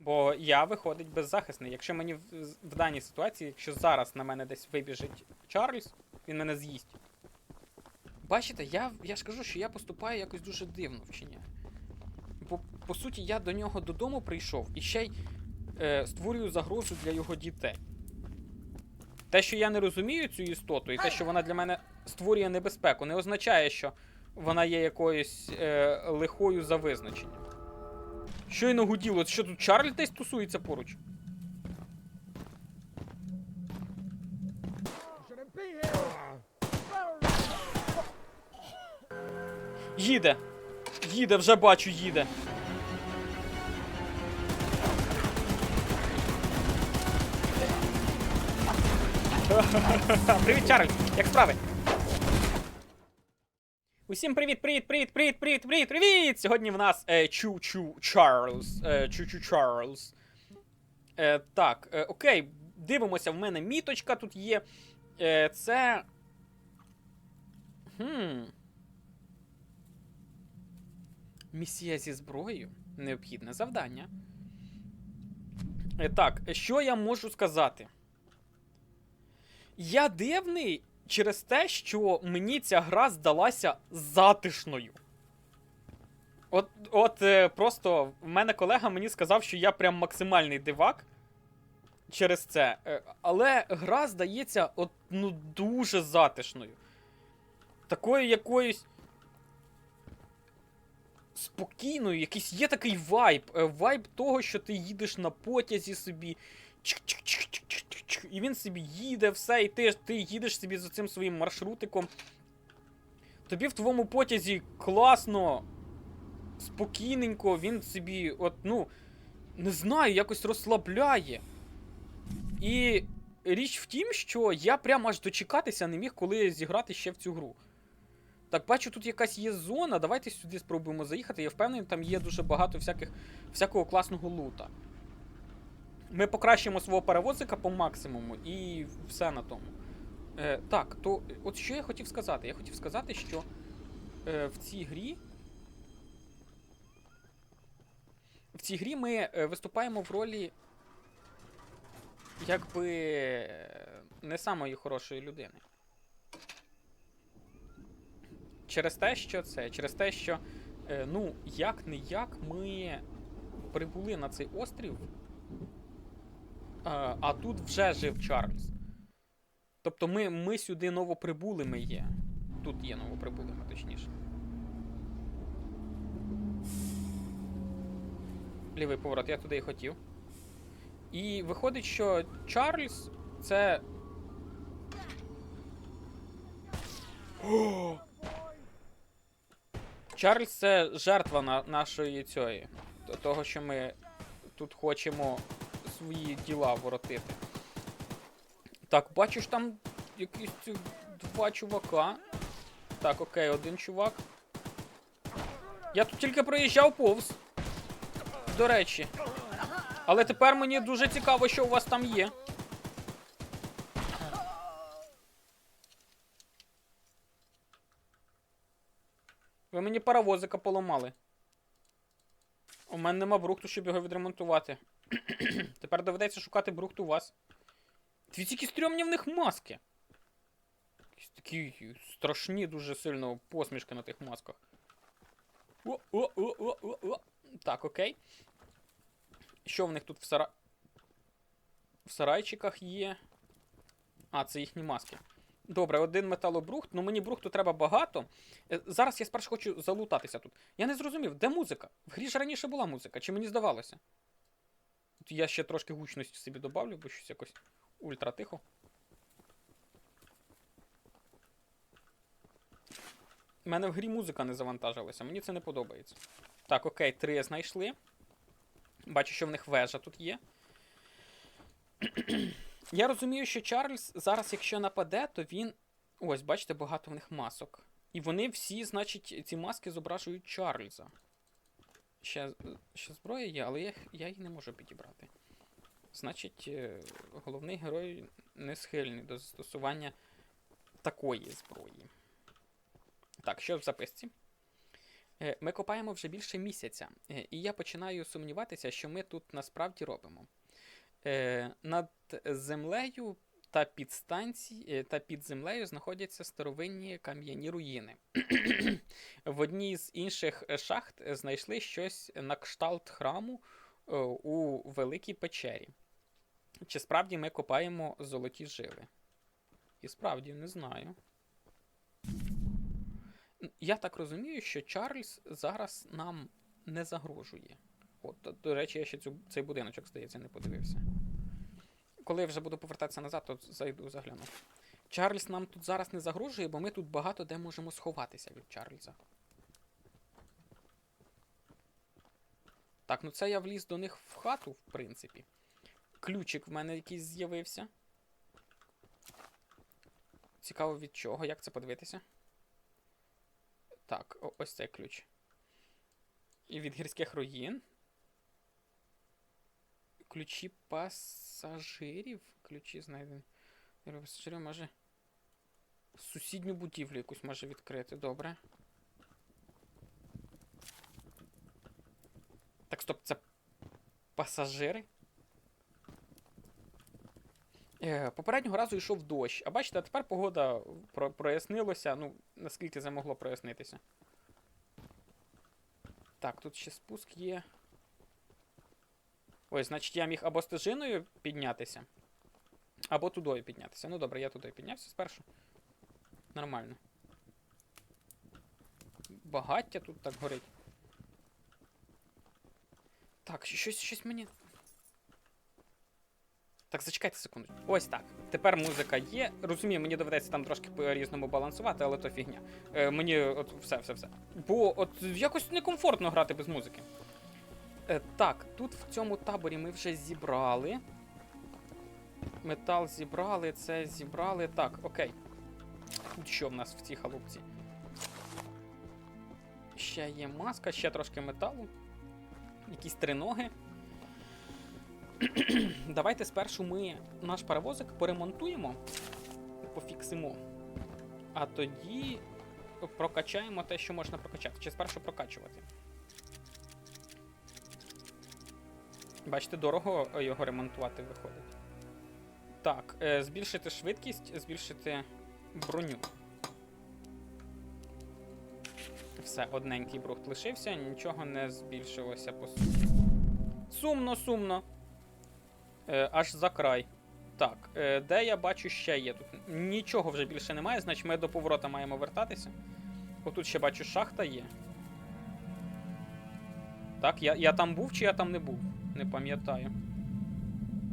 Бо я виходить беззахисний. Якщо мені в, в даній ситуації, якщо зараз на мене десь вибіжить Чарльз, він мене з'їсть. Бачите, я, я ж кажу, що я поступаю якось дуже дивно вчиняю. Бо, по суті, я до нього додому прийшов і ще й е, створюю загрозу для його дітей. Те, що я не розумію цю істоту, і те, що вона для мене створює небезпеку, не означає, що вона є якоюсь е, лихою за визначенням. Щойно гуділо, що тут Чарльз десь тусується поруч? Їде. Їде, вже бачу, їде. Привіт, Чарльз! Як справи? Усім привіт, привіт, привіт, привіт, привіт, привіт, привіт! Сьогодні в нас е, Чу-Чу Чарльз. Е, Чу-Чу Чарльз. Е, так, е, окей, дивимося, в мене міточка тут є. Е, це. Хм. Місія зі зброєю. Необхідне завдання. Е, так, що я можу сказати? Я дивний через те, що мені ця гра здалася затишною. От, от е, просто в мене колега мені сказав, що я прям максимальний дивак через це. Е, але гра здається от, ну, дуже затишною. Такою якоюсь. Спокійною, якийсь є такий вайб. е, Вайб того, що ти їдеш на потязі собі. Чик-чик-чик-чик-чик-чик, І він собі їде, все, і ти, ти їдеш собі за цим своїм маршрутиком. Тобі в твоєму потязі класно, спокійненько, він собі, от, ну, не знаю, якось розслабляє. І річ в тім, що я прямо аж дочекатися не міг, коли зіграти ще в цю гру. Так, бачу, тут якась є зона. Давайте сюди спробуємо заїхати. Я впевнений, там є дуже багато всяких, всякого класного лута. Ми покращимо свого перевозика по максимуму і все на тому. Е, так, то от що я хотів сказати? Я хотів сказати, що е, в цій грі. В цій грі ми е, виступаємо в ролі якби е, не самої хорошої людини. Через те, що це, через те, що, е, ну, як не як ми прибули на цей острів. А, тут вже жив Чарльз. Тобто ми, ми сюди новоприбулими є. Тут є новоприбулими, точніше. Лівий поворот, я туди і хотів. І виходить, що Чарльз це. О! Чарльз це жертва на, нашої цієї. Того, що ми тут хочемо свої діла воротити. Так, бачиш там якісь два чувака. Так, окей, один чувак. Я тут тільки проїжджав повз. До речі. Але тепер мені дуже цікаво, що у вас там є. Ви мені паровозика поламали. У мене нема брухту, щоб його відремонтувати. Тепер доведеться шукати брухт у вас. Дивіться, які стрьомні в них маски. Якісь такі страшні, дуже сильно посмішки на тих масках. О, о, о, о, о, о. Так, окей. Що в них тут в сара... В сарайчиках є. А, це їхні маски. Добре, один металобрухт, ну мені брухту треба багато. Е, Зараз я спершу хочу залутатися тут. Я не зрозумів, де музика? В грі ж раніше була музика, чи мені здавалося? Я ще трошки гучності собі добавлю, бо щось якось ультра тихо. У мене в грі музика не завантажилася, мені це не подобається. Так, окей, три знайшли. Бачу, що в них вежа тут є. Я розумію, що Чарльз зараз, якщо нападе, то він. Ось, бачите, багато в них масок. І вони всі, значить, ці маски зображують Чарльза. Ще, ще зброя є, але я, я її не можу підібрати. Значить, е, головний герой не схильний до застосування такої зброї. Так, що в записці? Е, Ми копаємо вже більше місяця, е, і я починаю сумніватися, що ми тут насправді робимо. Над землею та під станці... е, та під землею знаходяться старовинні кам'яні руїни. В одній з інших е, шахт е, знайшли щось на кшталт храму у великій печері. Чи справді ми копаємо золоті жили? І справді не знаю. Я так розумію, що Чарльз зараз нам не загрожує. От, до речі, я ще цю, цей будиночок, здається, не подивився. Коли я вже буду повертатися назад, то зайду загляну. Чарльз нам тут зараз не загрожує, бо ми тут багато де можемо сховатися від Чарльза. Так, ну це я вліз до них в хату, в принципі. Ключик в мене якийсь з'явився. Цікаво від чого, як це подивитися? Так, ось цей ключ. І від гірських руїн. Ключі пасажирів. Ключі знайдені. Пасажирів може. Сусідню будівлю якусь може відкрити, добре. Так, стоп, це пасажири? Е, Попереднього разу йшов дощ, а бачите, а тепер погода про- прояснилася, ну, наскільки це могло прояснитися. Так, тут ще спуск є. Ой, значить я міг або стежиною піднятися, або тудою піднятися. Ну добре, я туди піднявся спершу. Нормально. Багаття тут так горить. Так, щось, щось мені. Так, зачекайте секунду. Ось так. Тепер музика є. Розумію, мені доведеться там трошки по-різному балансувати, але то фігня. Е, мені от все, все, все. Бо от якось некомфортно грати без музики. Е, так, тут в цьому таборі ми вже зібрали. Метал зібрали, це зібрали. Так, окей. Тут що в нас в цій халупці? Ще є маска, ще трошки металу. Якісь триноги. Давайте спершу ми наш паровозик поремонтуємо, пофіксимо. А тоді прокачаємо те, що можна прокачати. Чи спершу прокачувати. Бачите, дорого е, його ремонтувати виходить. Так, е, збільшити швидкість, збільшити броню. Все, одненький брухт лишився, нічого не збільшилося по суті. Сумно, сумно. Е, аж за край. Так, де я бачу ще є тут? Нічого вже більше немає, значить ми до поворота маємо вертатися. Отут ще бачу, шахта є. Так, я, я там був чи я там не був? Не пам'ятаю.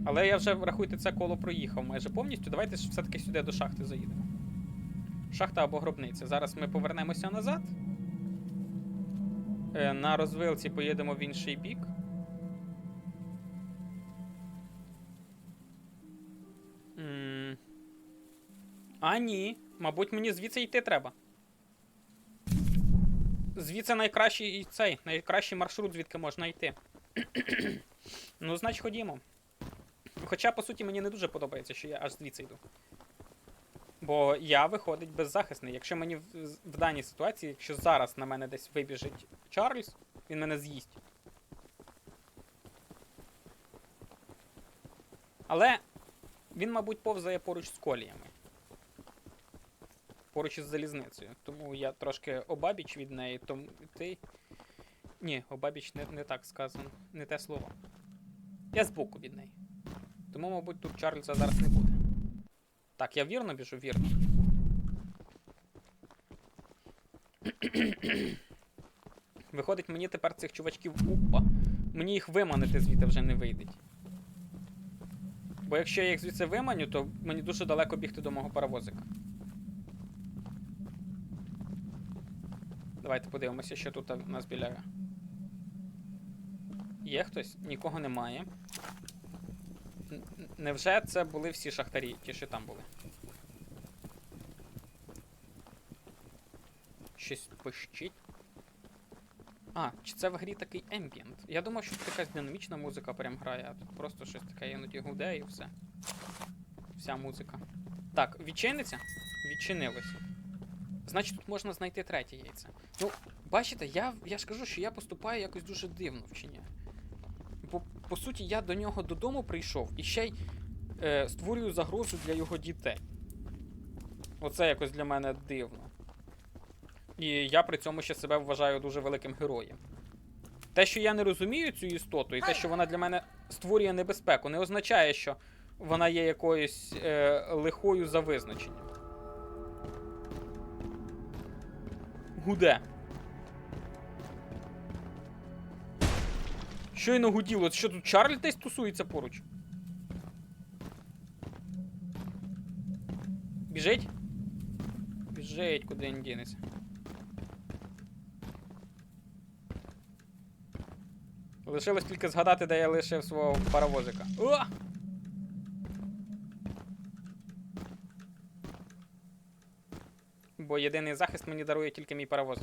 Але я вже, рахуйте, це коло проїхав майже повністю. Давайте все-таки сюди до шахти заїдемо. Шахта або гробниця. Зараз ми повернемося назад. Е, на розвилці поїдемо в інший бік. А, ні. Мабуть, мені звідси йти треба. Звідси найкращий цей, найкращий маршрут, звідки можна йти. ну, значить, ходімо. Хоча, по суті, мені не дуже подобається, що я аж звідси йду. Бо я виходить беззахисний. Якщо мені в, в даній ситуації, якщо зараз на мене десь вибіжить Чарльз, він мене з'їсть. Але він, мабуть, повзає поруч з коліями. Поруч із залізницею. Тому я трошки обабіч від неї, тому ти. Ні, обабіч не, не так сказано. Не те слово. Я збоку від неї. Тому, мабуть, тут Чарльза зараз не буде. Так, я вірно біжу, вірно. Виходить, мені тепер цих чувачків упа. Мені їх виманити звідти вже не вийде. Бо якщо я їх звідси виманю, то мені дуже далеко бігти до мого паровозика. Давайте подивимося, що тут у нас біля. Є хтось? Нікого немає. Невже це були всі шахтарі, ті, що там були? Щось пищить. А, чи це в грі такий ембієнт? Я думав, що тут якась динамічна музика прям грає, а тут просто щось таке іноді гуде і все. Вся музика. Так, відчиниться? Відчинилося. Значить, тут можна знайти третє яйце. Ну, Бачите, я, я ж кажу, що я поступаю якось дуже дивно вчиняю. Бо, по суті, я до нього додому прийшов і ще й е, створюю загрозу для його дітей. Оце якось для мене дивно. І я при цьому ще себе вважаю дуже великим героєм. Те, що я не розумію цю істоту, і те, що вона для мене створює небезпеку, не означає, що вона є якоюсь е, лихою за визначенням. Гуде. Щойно гуділо. Що тут Чарлі десь тусується поруч? Біжить? Біжить, куди він дінеться. Лишилось тільки згадати, де я лишив свого паровозика. О! Бо єдиний захист мені дарує тільки мій паровоз.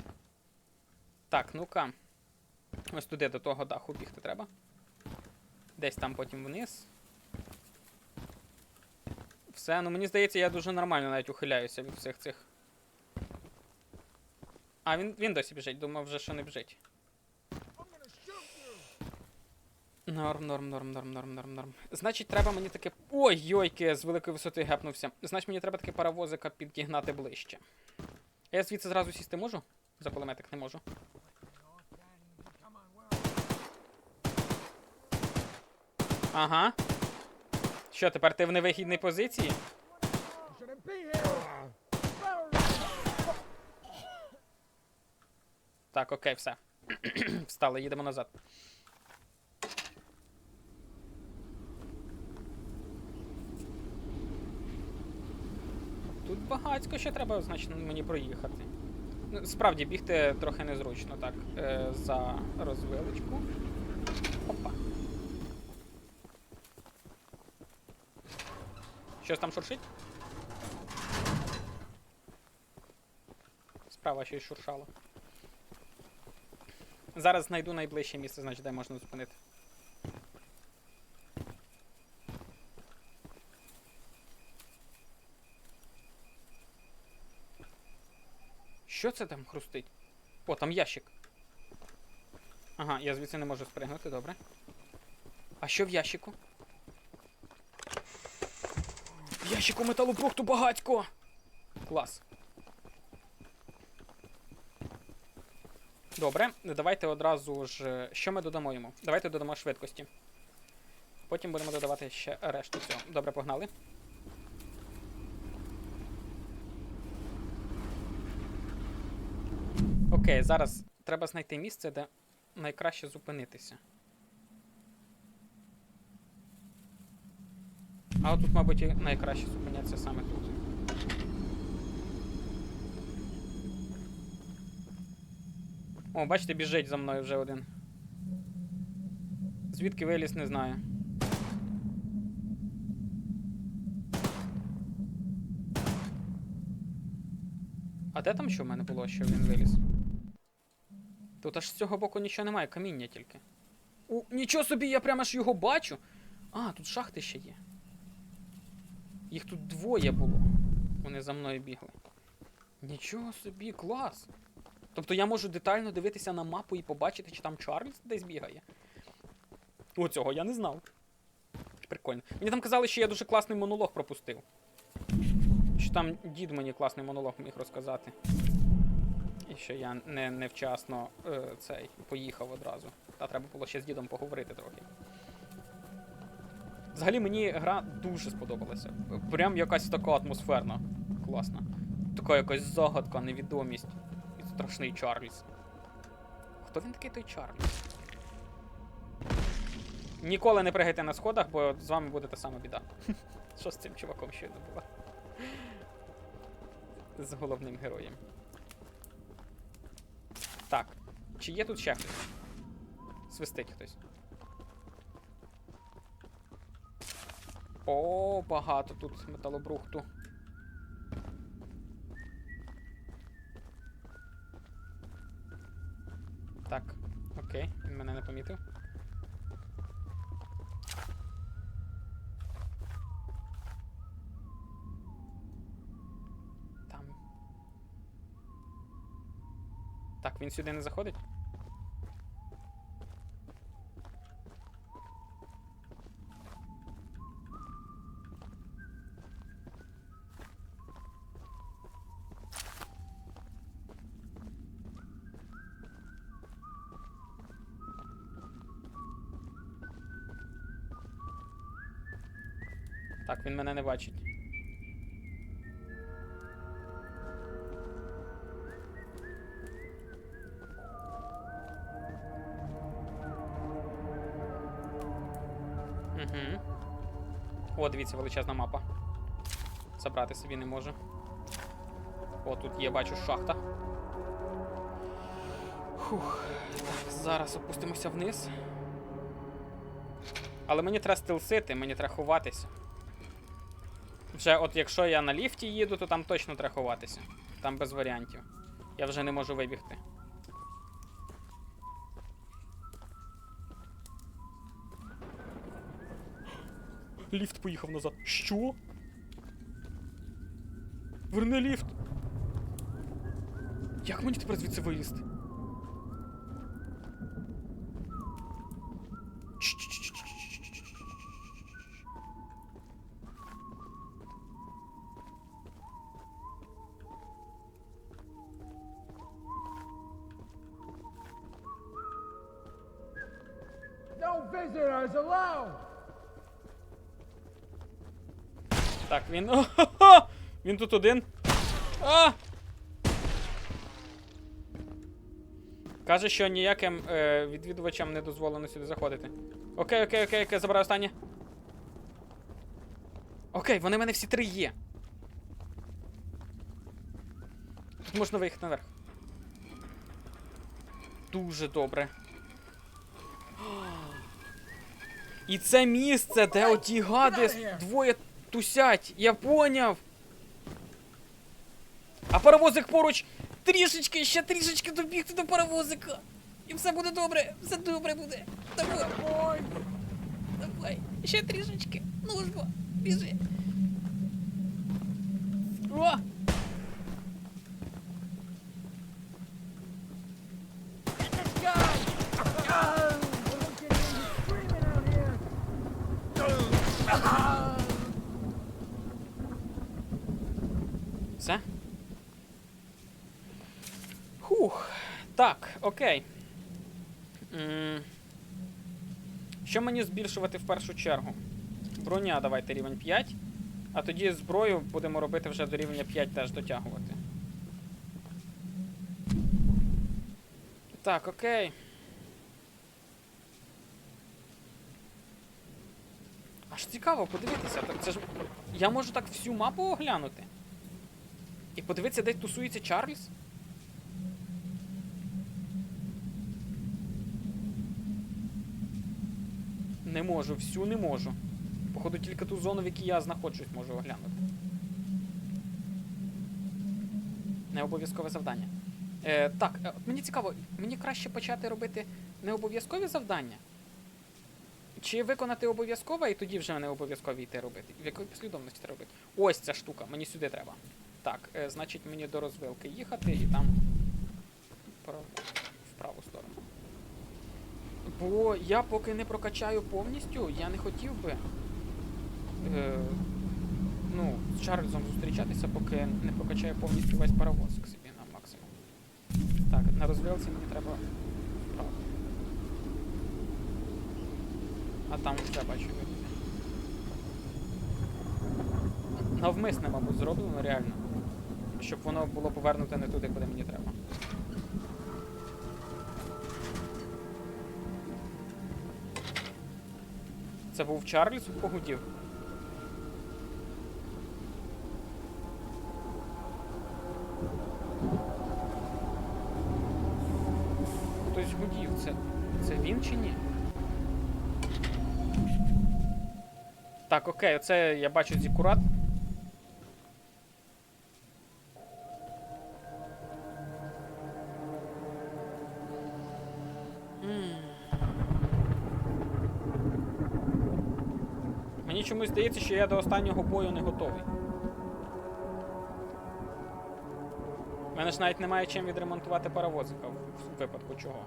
Так, ну-ка. Ось туди до того даху бігти треба. Десь там потім вниз. Все, ну мені здається, я дуже нормально навіть ухиляюся від всіх цих. А, він, він досі біжить, думав вже, що не біжить. Норм, норм, норм, норм, норм, норм, норм. Значить, треба мені таке. Ой, йойки, з великої висоти гепнувся. Значить, мені треба таке паровозика підігнати ближче. Я звідси зразу сісти можу? За кулеметик не можу. Ага. Що, тепер ти в невигідній позиції? Так, окей, все. Встали, їдемо назад. Тут багацько ще треба, значить, мені проїхати. Ну, Справді, бігти трохи незручно, так. Е, за розвилочку. Щось там шуршить? Справа щось шуршало. Зараз знайду найближче місце, значить, де можна зупинити. Що це там хрустить? О, там ящик. Ага, я звідси не можу спригнути, добре. А що в ящику? Ящику металобрухту багатько! Клас. Добре, давайте одразу ж. Що ми додамо йому? Давайте додамо швидкості. Потім будемо додавати ще решту цього. Добре, погнали. Окей, зараз треба знайти місце, де найкраще зупинитися. А от тут, мабуть, і найкраще зупинятися саме тут. О, бачите, біжить за мною вже один. Звідки виліз, не знаю. А де там що в мене було, що він виліз? Тут аж з цього боку нічого немає, каміння тільки. У, нічого собі, я прямо ж його бачу. А, тут шахти ще є. Їх тут двоє було. Вони за мною бігли. Нічого собі, клас. Тобто я можу детально дивитися на мапу і побачити, чи там Чарльз десь бігає. О, цього я не знав. Прикольно. Мені там казали, що я дуже класний монолог пропустив. Що там дід мені класний монолог міг розказати. І що я не, невчасно е, цей поїхав одразу. Та треба було ще з дідом поговорити трохи. Взагалі мені гра дуже сподобалася. Прям якась така атмосферна. Класна. Така якась загадка, невідомість. І страшний Чарльз. Хто він такий той Чарльз? Ніколи не пригайте на сходах, бо з вами буде та сама біда. Що з цим чуваком щойно було? З головним героєм. Так. Чи є тут ще хтось? Свистить хтось. О, багато тут металобрухту. Так, окей, він мене не помітив. Так, він сюди не заходить? Він мене не бачить. О, дивіться, величезна мапа. Забрати собі не можу. О, тут є, бачу, шахта. Фух. Так, зараз опустимося вниз. Але мені треба стелсити, мені треба ховатися. Вже от якщо я на ліфті їду, то там точно треба ховатися. Там без варіантів. Я вже не можу вибігти. Ліфт поїхав назад. Що? Верни ліфт. Як мені тепер звідси вилізти? Він. О-хо-хо! Він тут один. А! Каже, що ніяким е, відвідувачам не дозволено сюди заходити. Окей, окей, окей, окей, забираю останнє. Окей, вони в мене всі три є. Тут можна виїхати наверх. Дуже добре. І це місце, де оті гади двоє тусять. Я поняв. А паровозик поруч трішечки, ще трішечки добігти до паровозика. І все буде добре, все добре буде. Давай, Ой! давай, ще трішечки. Ну ж бо, біжи. О! Так, окей. Що мені збільшувати в першу чергу? Броня давайте рівень 5. А тоді зброю будемо робити вже до рівня 5 теж дотягувати. Так, окей. Аж цікаво подивитися. Це ж. Я можу так всю мапу оглянути. І подивитися, де тусується Чарльз? Не можу, всю не можу. Походу, тільки ту зону, в якій я знаходжусь, можу оглянути. Не обов'язкове завдання. Е, так, е, мені цікаво, мені краще почати робити не обов'язкові завдання. Чи виконати обов'язкове і тоді вже не обов'язкові йти робити? В якої послідовності треба робити? Ось ця штука, мені сюди треба. Так, е, значить мені до розвилки їхати і там право, в праву сторону. Бо я поки не прокачаю повністю, я не хотів би е, ну, з Чарльзом зустрічатися, поки не прокачаю повністю весь паровозик собі на максимум. Так, на розвилці мені треба вправо. А там вже бачу. Навмисне, мабуть, зроблено реально. Щоб воно було повернуте не туди, куди мені треба. Це був Чарльз погудів. Хтось гудів. Це, це він чи ні? Так, окей, оце я бачу зікурат. Чомусь здається, що я до останнього бою не готовий. У мене ж навіть немає чим відремонтувати паровозика в випадку чого.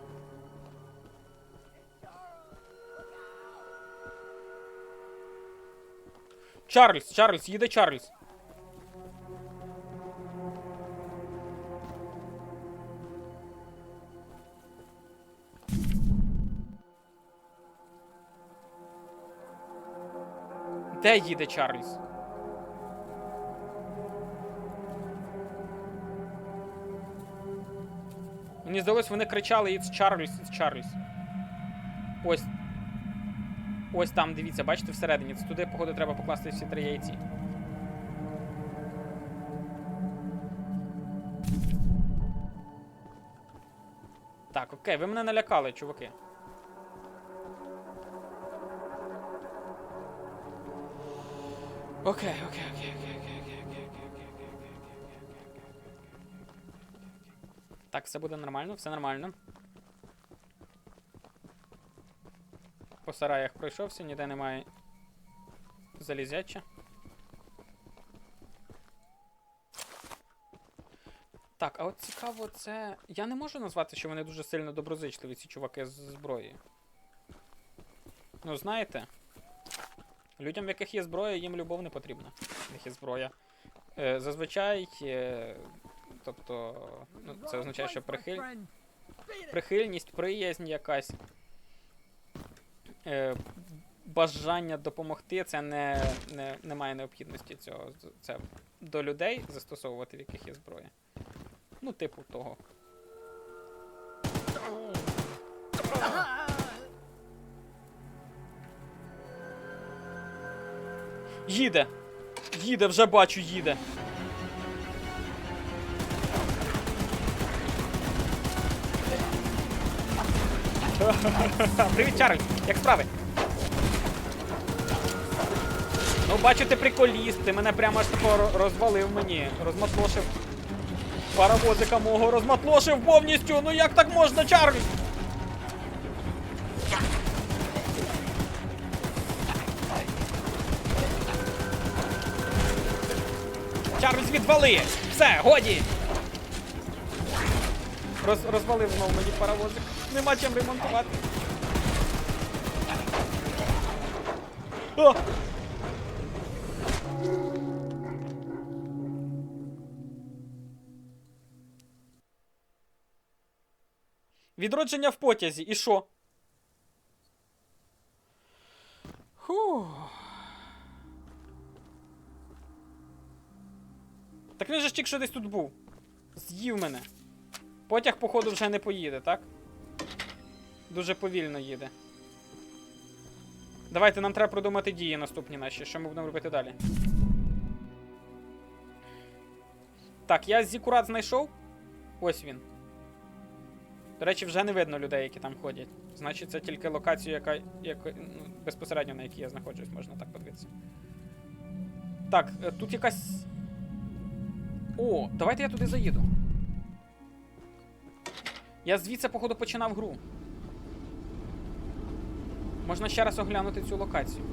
Чарльз, Чарльз, їде Чарльз. Де їде Чарльз? Мені здалось, вони кричали It's Чарльз, it's Чарльз. Ось. Ось там, дивіться, бачите, всередині. Це туди, походу, треба покласти всі три яйці. Так, окей, ви мене налякали, чуваки. Окей, окей, окей, окей, окей, окей, окей, окей, окей. Так, все буде нормально, все нормально. По сараях пройшовся, ніде немає залізяча. Так, а от цікаво, це. Я не можу назвати, що вони дуже сильно доброзичливі, ці чуваки з зброєю. Ну, знаєте. Людям, в яких є зброя, їм любов не потрібна. В них є зброя. Е, зазвичай, е, тобто, ну, це означає, що прихиль... прихильність, приязнь якась. Е, бажання допомогти, це не, не, немає необхідності цього. Це до людей застосовувати, в яких є зброя. Ну, типу того. Їде! Їде, вже бачу, їде. Привіт, Чарльз! Як справи? Ну, бачу, ти приколіст, ти мене прямо аж тако розвалив мені, розматлошив. Паровозика мого розматлошив повністю. Ну як так можна, Чарльз? Чарльз відвали! Все, годі! Роз, розвалив знову мені паровозик. Нема чим ремонтувати. О! Відродження в потязі. І що? Фух. Так він же ж тільки що десь тут був. З'їв мене. Потяг, походу, вже не поїде, так? Дуже повільно їде. Давайте нам треба продумати дії наступні наші. Що ми будемо робити далі? Так, я зікурат знайшов. Ось він. До речі, вже не видно людей, які там ходять. Значить, це тільки локацію, яка, яка ну, безпосередньо на якій я знаходжусь, можна так подивитися. Так, е, тут якась. О, давайте я туди заїду. Я звідси, походу, починав гру. Можна ще раз оглянути цю локацію.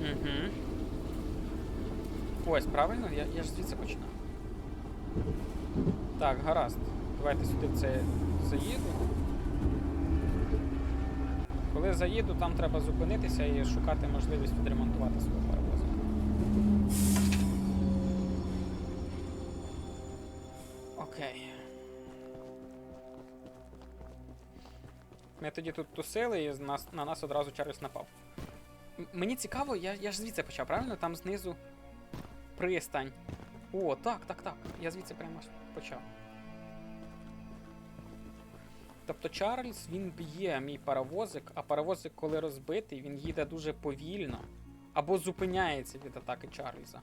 Угу. Ось, правильно? Я, я ж звідси починав. Так, гаразд. Давайте сюди це заїду. Коли заїду, там треба зупинитися і шукати можливість відремонтувати свого паровозика. Окей. Ми тоді тут тусили і нас, на нас одразу Чарльз напав. Мені цікаво, я, я ж звідси почав, правильно? Там знизу пристань. О, так, так, так. Я звідси прямо почав. Тобто Чарльз він б'є мій паровозик, а паровозик, коли розбитий, він їде дуже повільно або зупиняється від атаки Чарльза.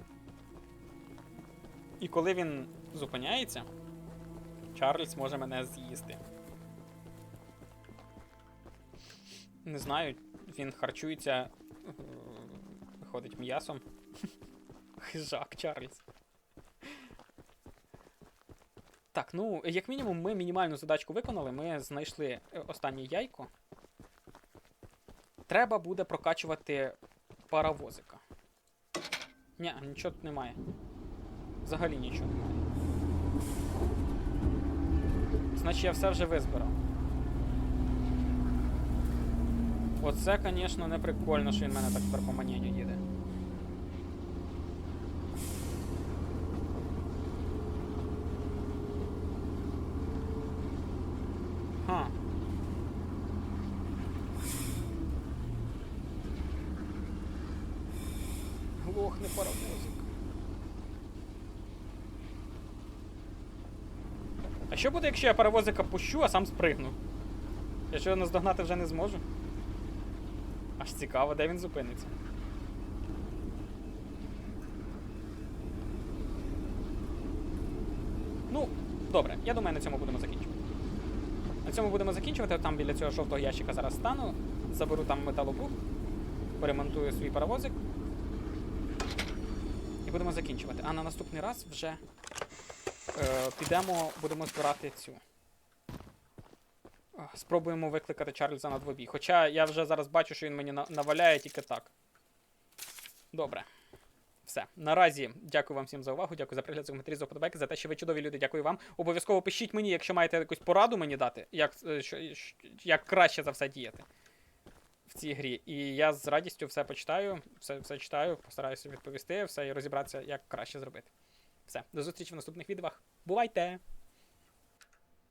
І коли він зупиняється, Чарльз може мене з'їсти. Не знаю, він харчується, е, виходить м'ясом. Хижак Чарльз. Так, ну, як мінімум, ми мінімальну задачку виконали. Ми знайшли е, останнє яйко. треба буде прокачувати паровозика. Ні, нічого тут немає. Взагалі нічого немає. Значить, я все вже визбирав. Оце, звісно, не прикольно, що він мене так тепер по манінню їде. Ха. Глохне паровозик. А що буде, якщо я паровозика пущу, а сам спригну? Я що наздогнати вже не зможу? Аж цікаво, де він зупиниться. Ну, добре, я думаю, на цьому будемо закінчувати. На цьому будемо закінчувати. Там біля цього жовтого ящика зараз стану. Заберу там металобрух, поремонтую свій паровозик. І будемо закінчувати. А на наступний раз вже е, підемо, будемо збирати цю. Спробуємо викликати Чарльза на двобій. Хоча я вже зараз бачу, що він мені наваляє тільки так. Добре. Все. Наразі дякую вам всім за увагу. Дякую за пригляд, за коментарі, за вподобайки, за те, що ви чудові люди. Дякую вам. Обов'язково пишіть мені, якщо маєте якусь пораду мені дати, як, е, що, як краще за все діяти в цій грі. І я з радістю все почитаю, все, все читаю, постараюся відповісти, все і розібратися, як краще зробити. Все, до зустрічі в наступних відео. Бувайте!